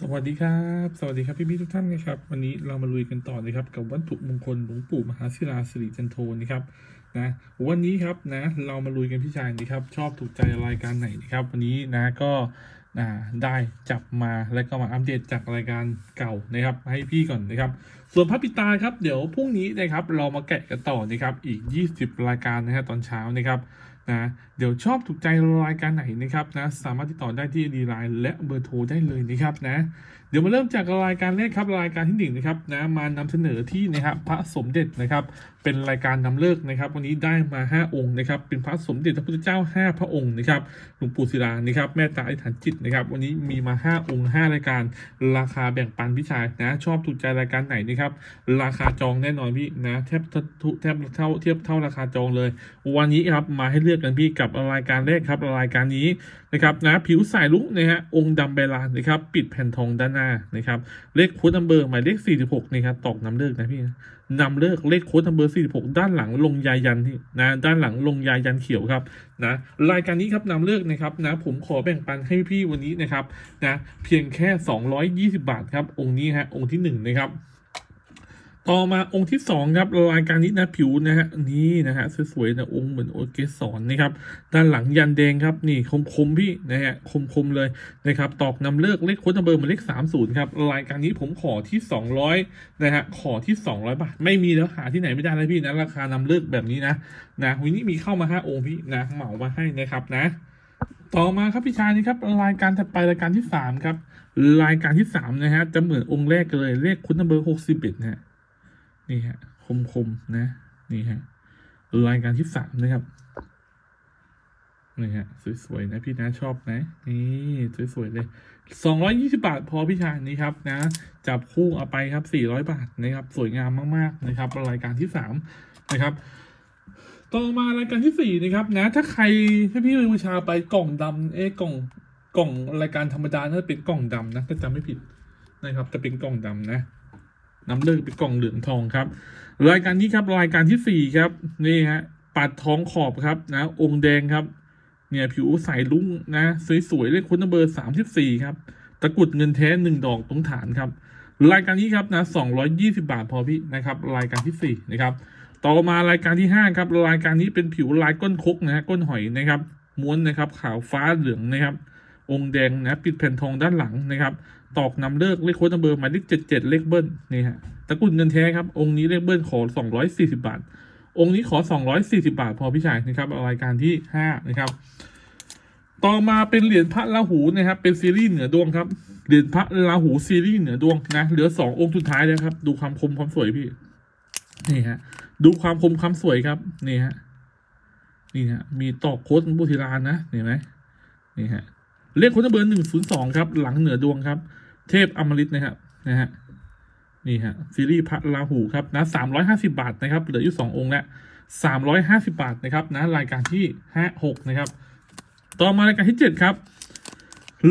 สวัสดีครับ สวัสดีครับพี่พี่ทุกท่านนะครับ วันนี้เรามาลุยกันต่อนะครับ กับวัตถุมงคลหลวงปู่มหาศิลาสิริจันโทนะครับนะวันนี้ครับนะเรามาลุยกันพี่ชายนะครับ ชอบถูกใจรายการไหนนะครับ วันนี้นะก็นะได้จับมาแล้วก็มาอัปเดตจากรายการเก่านะครับ ให้พี่ก่อนนะครับ ส่วนพระปิตาครับเดี๋ยวพรุ่งนี้นะครับ เรามาแกะกันต่อนะครับอีก 20 รายการนะฮะตอนเช้านะครับนะ เดี๋ยวชอบถูกใจรายการไหนนะครับนะสามารถติดต่อได้ที่ดีไลน์และเบอร์โทรได้เลยนะครับนะเดี๋ยวมาเริ่มจากรายการแรกครับรายการที่หนึ่งนะครับนะมานำเสนอที่นะครับพระสมเด็จนะครับ เป็นรายการนำเลิกนะครับ วันนี้ได้มา 5 องค์นะครับ เป็นพระสมเด็จพระพุทธเจ้า 5 พระองค์นะครับหลวงปู่ศิลานะครับแม่ตาอธิษฐานจิตนะครับ วันนี้มีมา 5 องค์ 5 รายการ ราคาแบ่งปันพี่ชายนะชอบถูกใจรายการไหนนะครับราคาจองแน่นอนพี่นะแทบทุแทบเท่าเทียบเท่าราคาจองเลย วันนี้ครับมาให้เลือกกันพี่กับรายการแรกครับรายการนี้นะครับนะผิวสายลุกนะฮะองค์ดำเบลานะครับ ปิดแผ่นทองด้านหน้านะครับเลขโค้ดนัมเบอร์หมายเลข 46นะครับตอกนำเลิกนะพี่นะนำเลิกเลขโค้ดนัมเบอร์ 46 ด้านหลังลงยายันที่นะด้านหลังลงยายันเขียวครับนะรายการนี้ครับนำเลิกนะครับนะผมขอแบ่งปันให้พี่วันนี้นะครับนะเพียงแค่ 220 บาทครับองค์นี้ฮะองค์ที่หนึ่งนะครับ ต่อมาองค์ที่สองครับรายการนี้นะผิวนะฮะนี่นะฮะสวยๆนะองค์เหมือนโอเกสรนนะครับ ด้านหลังยันแดงครับนี่คมๆพี่นะฮะคมๆเลยนะครับตอกนำเลิกเลขโค้ดนัมเบอร์หมาเลขสามศูนย์ครับรายการนี้ผมขอที่สองร้อยนะฮะขอที่สองร้อยบาทไม่มีแล้วหาที่ไหนไม่ได้แล้วพี่นะราคานำเลิกแบบนี้นะนะวันนี้มีเข้ามาห้าองค์พี่นะเหมามาให้นะครับนะต่อมาครับพี่ชายนี่ครับรายการถัดไปรายการที่สามครับรายการที่สามนะฮะจะเหมือนองค์แรกเลยเลขคุณนัมเบอร์หกสิบเอ็ดนะฮะ นี่ฮะคมคมๆนะ นี่ฮะรายการที่สามนะครับนี่ฮะสวยๆนะพี่นะชอบนะ นี่สวยๆเลยสองร้อยยี่สิบาทพอพี่ชายนี่ครับนะ จับคู่เอาไปครับสี่ร้อยบาทนะครับ สวยงามมากๆนะครับ รายการที่สามนะครับต่อมารายการที่สี่นะครับนะ ถ้าใครถ้พี่บูชาไปกล่องดำเอ๊กล่องกล่องรายการธรรมดาน่าจะเป็นกล่องดำนะถ้าจำไม่ผิดนะครับจะเป็นกล่องดำนะ น้ำเลือกเป็นกล่องเหลืองทองครับ รายการนี้ครับรายการที่สี่ครับนี่ฮะปัดท้องขอบครับนะ องค์แดงครับ เนี่ยผิวใสลุ้งนะสวยๆเลขคุณเบอร์สามสิบสี่ครับตะกรุดเงินแท้หนึ่งดอกตรงฐานครับ รายการนี้ครับนะสองร้อยยี่สิบาทพอพี่นะครับรายการที่สี่นะครับต่อมารายการที่ห้าครับรายการนี้เป็นผิวลายก้นคกนะฮะก้นหอยนะครับ ม้วนนะครับขาวฟ้าเหลืองนะครับ องค์แดงนะปิดแผ่นทองด้านหลังนะครับ ตอกนำเลิกเลขโค้ดนัมเบอร์หมายเลขเจ็ดเจ็ดเลขเบิ้ลนี่ฮะตะกุดเงินแท้ครับ องค์นี้เลขเบิ้ลขอสองร้อยสี่สิบาท องค์นี้ขอสองร้อยสี่สิบาท พอพี่ชายนะครับรายการที่ห้านะครับ ต่อมาเป็นเหรียญพระราหูนะครับเป็นซีรีส์เหนือดวงครับเหรียญพระราหูซีรีส์เหนือดวงนะเหลือสององค์สุดท้ายแล้วครับ ดูความคมความสวยพี่นี่ฮะดูความคมความสวยครับนี่ฮะนี่ฮะมีตอกโค้ดบุธิรานนะเห็นไหมนี่ฮะ เลขโค้ดเบอร์หนึ่งศูนย์สองครับ หลังเหนือดวงครับ เทพอมฤตนะครับนะฮะนี่ฮะซีรีส์พระราหูครับนะสามร้อยห้าสิบาทนะครับเหลืออยู่สององค์แล้วสามร้อยห้าสิบาทนะครับนะรายการที่ห้าหกนะครับ ต่อมารายการที่เจ็ดครับ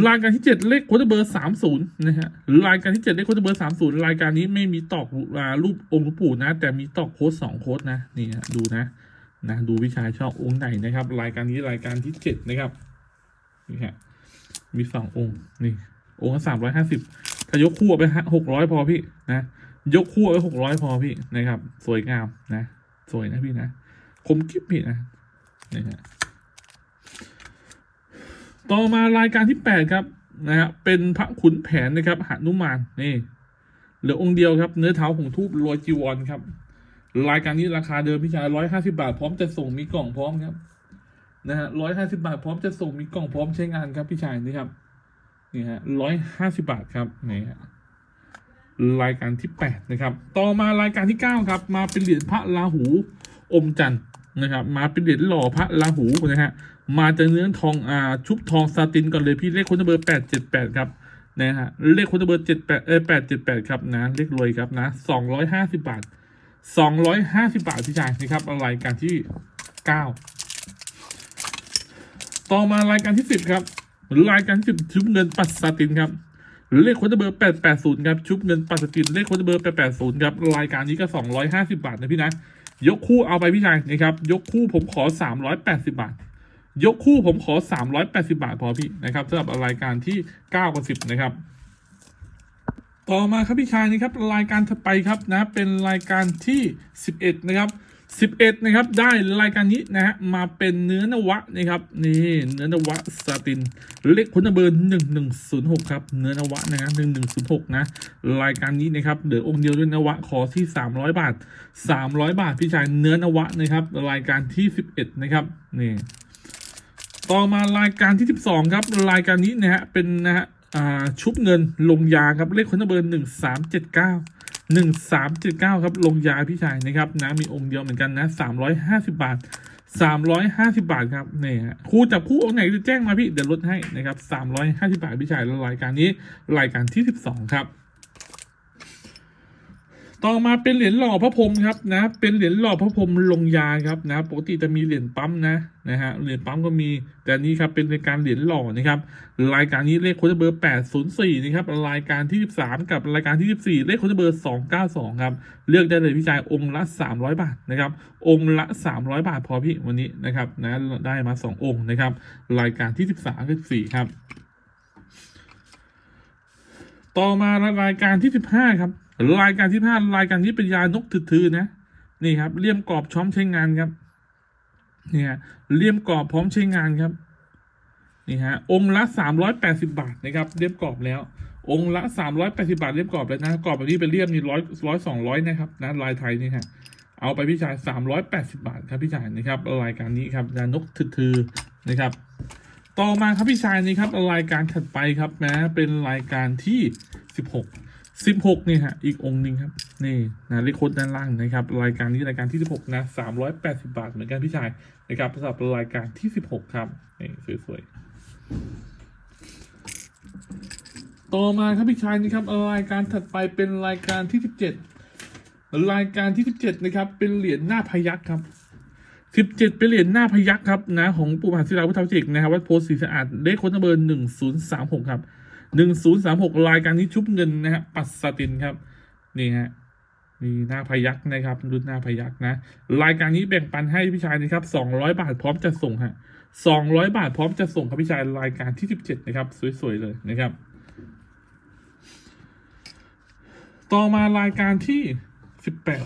รายการที่เจ็ดเลขโค้ดเบอร์สามศูนย์นะฮะรายการที่เจ็ดเลขโค้ดเบอร์สามศูนย์รายการนี้ไม่มีตอกรูปองค์หลวงปู่นะ แต่มีตอกโค้ดสองโค้ดนะนี่ฮะดูนะนะ ดูวิชาชอบองค์ไหนนะครับ รายการนี้รายการที่เจ็ดนะครับนี่ฮะ มีสององค์นี่องค์สามร้อยห้าสิบถ้ายกคู่ไปหกร้อยพอพี่นะยกคู่ไปหกร้อยพอพี่นะครับ สวยงามนะ สวยนะพี่นะคมกิ๊บพี่นะนี่ฮะต่อมารายการที่แปดครับนะฮะเป็นพระขุนแผนนะครับหนุมานนี่เหลือองค์เดียวครับ เนื้อเท้าของทูบโรยจีวรครับ รายการนี้ราคาเดิมพี่ชายร้อยห้าสิบาท พร้อมจะส่งมีกล่องพร้อมครับ นะฮะร้อยห้าสิบาท พร้อมจะส่งมีกล่องพร้อมใช้งานครับพี่ชายนี่ครับนี่ฮะร้อยห้าสิบาทครับนี่ฮะรายการที่แปดนะครับ ต่อมารายการที่เก้าครับ มาเป็นเหรียญพระราหูอมจันทร์นะครับ มาเป็นเหรียญหล่อพระราหูนะฮะมาจากเนื้อทองอ่าชุบทองซาตินก่อนเลยพี่เลขคนเบอร์แปดเจ็ดแปดครับนะฮะเลขคนเบอร์เจ็ดแปดเออแปดเจ็ดแปดครับนะเลขรวยครับนะสองร้อยห้าสิบบาทสองร้อยห้าสิบาทพี่ชายนะครับรายการที่เก้า ต่อมารายการที่สิบครับ รายการที่สิบชุบเงินปัสซาตินครับหรือเลขคนเบอร์แปดแปดศูนย์ครับชุบเงินปัสซาตินเลขคนเบอร์แปดแปดศูนย์ครับรายการนี้ก็สองร้อยห้าสิบาทนะพี่นะยกคู่เอาไปพี่ชายนะครับยกคู่ผมขอสามร้อยแปดสิบาท ยกคู่ผมขอ 380 บาทพอพี่นะครับสำหรับรายการที่ 9กับ10 นะครับ ต่อมาครับพี่ชายนี่ครับรายการถัดไปครับนะเป็นรายการที่ 11 นะครับ 11 นะครับ ได้รายการนี้นะฮะมาเป็นเนื้อนวะนะครับนี่เนื้อนวะสาตินเลขคุณเบอร์ 1106 ครับ เนื้อนวะนะฮะ1106 นะ รายการนี้นะครับเหลือองค์เดียวด้วยนวะขอที่ 300 บาท 300 บาทพี่ชายเนื้อนวะนะครับ รายการที่ 11 นะครับนี่ต่อมารายการที่ 12 ครับ รายการนี้นะฮะเป็นนะฮะชุบเงินลงยาครับเลขคุณเบอร์ 1379 หนึ่งสามเจ็ดเก้าครับลงยาพี่ชายนะครับนะมีองค์เดียวเหมือนกันนะสามร้อยห้าสิบาทสามร้อยห้าสิบาทครับนี่ยครูจับคู่องค์ไหนจะแจ้งมาพี่เดี๋ยวลดให้นะครับสามร้อยห้าสิบาทพี่ชายแล้วรายการนี้รายการที่สิบสองครับ ต่อมาเป็นเหรียญหล่อพระพรหมครับนะ เป็นเหรียญหล่อพระพรหมลงยาครับนะ ปกติจะมีเหรียญปั๊มนะนะฮะ เหรียญปั๊มก็มี แต่นนี้ครับเป็นรายการเหรียญหล่อนะครับ รายการนี้เลขโค้ดเบอร์ 804นะครับ รายการที่ 13 กับรายการที่ 14 เลขโค้ดเบอร์ 292 ครับ เลือกได้เลยพี่ชายองค์ละ 300 บาทนะครับ องค์ละ 300 บาทพอพี่วันนี้นะครับนะ ได้มา 2 องค์นะครับ รายการที่ 13กับ14ครับ ต่อมารายการที่ 15 ครับ รายการที่ห้ารายการนี้เป็นยานกถือๆนะ นี่ครับเลี่ยมกรอบช้อมใช้งานครับ เนี่ยเลี่ยมกรอบพร้อมใช้งานครับ นี่ฮะ องค์ละสามร้อยแปดสิบาทนะครับ เลี่ยมกรอบแล้ว องค์ละสามร้อยแปดสิบาทเลี่ยมกรอบแล้วนะ กรอบแบบนี้เป็นเลี่ยมนี่ร้อยร้อยสองร้อยนะครับนะลายไทยนี่ฮะ เอาไปพี่ชายสามร้อยแปดสิบาทครับพี่ชายนะครับ รายการนี้ครับยานกถือๆนะครับ ต่อมาครับพี่ชายนี่ครับรายการถัดไปครับนะเป็นรายการที่สิบหก สิบหกนี่ฮะอีกองค์หนึ่งครับนี่นะเลขโค้ดด้านล่างนะครับ รายการนี้รายการที่สิบหกนะสามร้อยแปดสิบาทเหมือนกันพี่ชายนะครับสำหรับรายการที่สิบหกครับนี่สวยๆต่อมาครับพี่ชายนี่ครับรายการถัดไปเป็นรายการที่สิบเจ็ดรายการที่สิบเจ็ดนะครับเป็นเหรียญหน้าพยักครับสิบเจ็ดเป็นเหรียญหน้าพยักครับนะของปู่มหาศิลาพุทธวิจิกนะครับวัดโพธิ์ศรีสะอาดเลขโค้ดเบอร์หนึ่งศูนย์สามหกครับ หนึ่งศูนย์สามหกรายการนี้ชุบเงินนะฮะปัสสตินครับนี่ฮะมีหน้าพยักนะครับรุ่นหน้าพยักนะ รายการนี้แบ่งปันให้พี่ชายนะครับสองร้อยบาทพร้อมจะส่งฮะสองร้อยบาทพร้อมจะส่งครับพี่ชายรายการที่สิบเจ็ดนะครับ สวยๆเลยนะครับ ต่อมารายการที่สิบแปด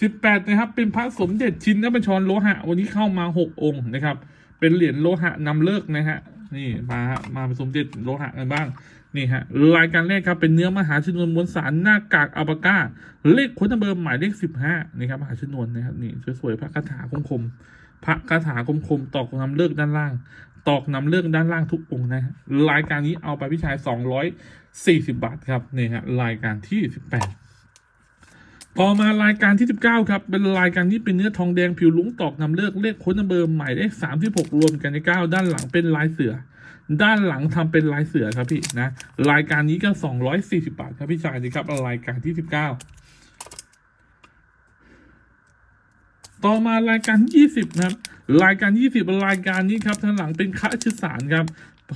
สิบแปดนะครับ เป็นพระสมเด็จชินนบัญชรโลหะ วันนี้เข้ามาหกองค์นะครับ เป็นเหรียญโลหะนำเลิกนะฮะ นี่มาฮะมาเป็นสมเด็จโลหะกันบ้างนี่ฮะรายการแรกครับเป็นเนื้อมหาชนวนมวลสารหน้ากากอัลปาก้า เลขค้นเบอร์หมายเลขสิบห้านี่ครับมหาชนวนนะครับนี่สวยๆพระคาถาคมคมพระคาถาคมคมตอกนำเลิกด้านล่าง ตอกนำเลิกด้านล่างทุกองนะฮะรายการนี้เอาไปพี่ชายสองร้อยสี่สิบาทครับนี่ฮะรายการที่สิบแปด ต่อมารายการที่ 19 ครับ เป็นรายการที่เป็นเนื้อทองแดงผิวลุงตอกนำเลิกเลขค้นเบอร์หมายเลข36 รวมกันใน 9 ด้านหลังเป็นลายเสือ ด้านหลังทำเป็นลายเสือครับพี่นะ รายการนี้ก็ 240 บาทครับพี่ชายนี่ครับรายการที่ 19 ต่อมารายการที่20 นะครับรายการ 20 รายการนี้ครับทางหลังเป็นคะชสารครับ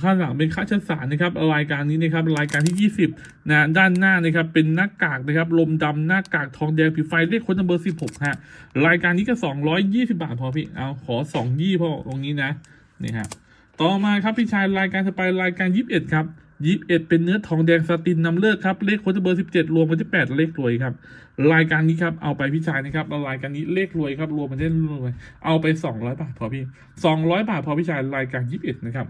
ข้างหลังเป็นค่าชั้นสารนะครับรายการนี้นะครับรายการที่ 20นะด้านหน้านะครับเป็นหน้ากากนะครับลมดำหน้ากากทองแดงผิวไฟเลขคนนัมเบอร์ 16ฮะรายการนี้ก็ 220 บาทพอพี่เอาขอ2ยี่พอตรงนี้นะนี่ฮะต่อมาครับพี่ชายรายการต่อไปรายการ 21 ครับ21เป็นเนื้อทองแดงสตินนำเลิกครับเลขคนนัมเบอร์17รวมเป็นที่8เลขรวยครับรายการนี้ครับเอาไปพี่ชายนะครับรายการนี้เลขรวยครับรวมเป็นเลขรวยเอาไป200บาทพอพี่200บาทพอพี่ชายรายการ21นะครับ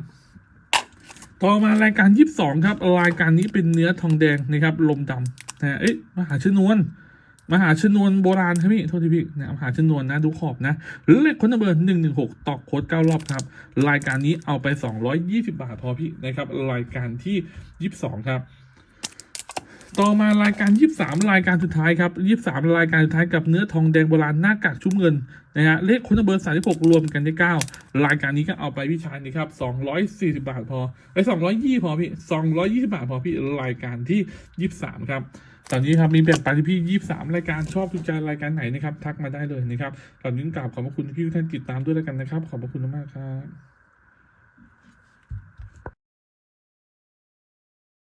ต่อมารายการ 22 ครับรายการนี้เป็นเนื้อทองแดงนะครับ ลมดำนะเอ๊ะมหาชนวนมหาชนวนโบราณครับพี่โทษทีพี่นะมหาชนวนนะดูขอบนะเลขคนเบอร์หนึ่งหนึ่งหกตอกโค้ดเก้ารอบครับ รายการนี้เอาไปสองร้อยยี่สิบาทพอพี่นะครับ รายการที่ยี่สิบสองครับ ต่อมารายการ 23 รายการสุดท้ายครับ 23 รายการสุดท้ายกับเนื้อทองแดงโบราณหน้ากากชุ่มเงินนะฮะเลขคนเบอร์36 รวมกันได้ 9 รายการนี้ก็เอาไปพี่ชายนี่ครับ240 บาทพอไอ้220 พอพี่ 220 บาทพอพี่รายการที่ 23 ครับตอนนี้ครับมีแบ่งปันที่พี่23รายการชอบทุกใจรายการไหนนะครับ ทักมาได้เลยนะครับตอนนี้กราบขอบพระคุณที่ทุกท่านติดตามด้วยแล้วกันนะครับ ขอบพระคุณมากครับ